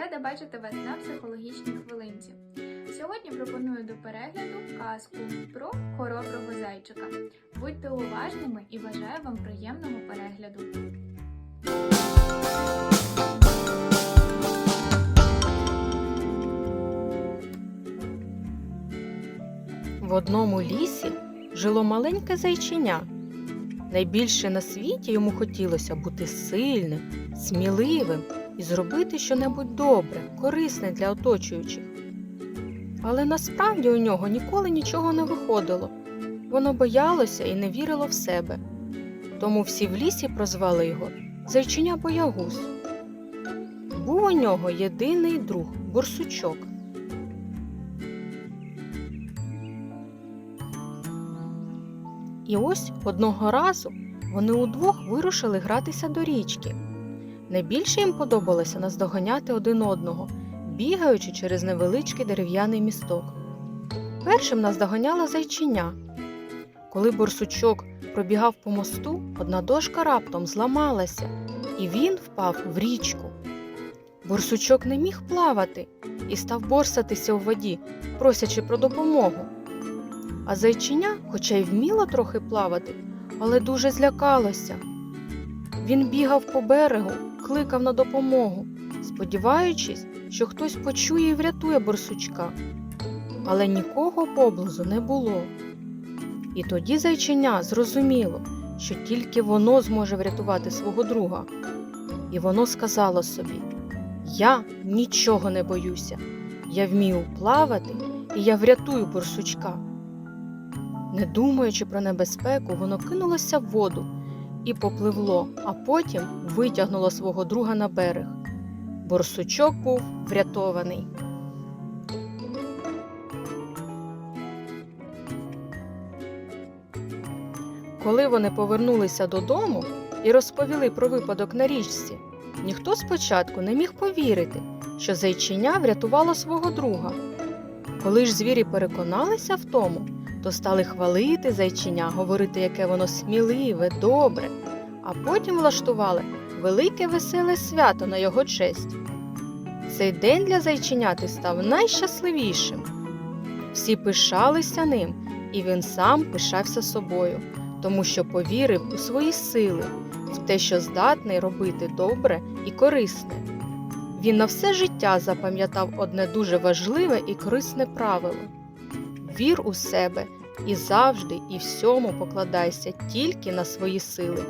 Рада бачити вас на психологічній хвилинці. Сьогодні пропоную до перегляду казку про хороброго зайчика. Будьте уважними і бажаю вам приємного перегляду. В одному лісі жило маленьке зайчиня. Найбільше на світі йому хотілося бути сильним, сміливим і зробити щонебудь добре, корисне для оточуючих. Але насправді у нього ніколи нічого не виходило. Воно боялося і не вірило в себе. Тому всі в лісі прозвали його Зайчиня Боягуз. Був у нього єдиний друг бурсучок. І ось одного разу вони удвох вирушили гратися до річки. Найбільше їм подобалося наздоганяти один одного, бігаючи через невеличкий дерев'яний місток. Першим наздоганяла зайчиня. Коли борсучок пробігав по мосту, одна дошка раптом зламалася, і він впав в річку. Борсучок не міг плавати і став борсатися у воді, просячи про допомогу. А зайчиня, хоча й вміло трохи плавати, але дуже злякалося. Він бігав по берегу, кликав на допомогу, сподіваючись, що хтось почує і врятує борсучка. Але нікого поблизу не було. І тоді зайчиня зрозуміло, що тільки воно зможе врятувати свого друга. І воно сказало собі: Я нічого не боюся, я вмію плавати, і я врятую борсучка. Не думаючи про небезпеку, воно кинулося в воду і попливло, а потім витягнуло свого друга на берег. Борсучок був врятований. Коли вони повернулися додому і розповіли про випадок на річці, ніхто спочатку не міг повірити, що зайчиня врятувало свого друга. Коли ж звірі переконалися в тому, то стали хвалити зайчиня, говорити, яке воно сміливе, добре, а потім влаштували велике веселе свято на його честь. Цей день для зайченяти став найщасливішим. Всі пишалися ним, і він сам пишався собою, тому що повірив у свої сили, в те, що здатний робити добре і корисне. Він на все життя запам'ятав одне дуже важливе і корисне правило вір у себе і завжди і всьому покладайся тільки на свої сили.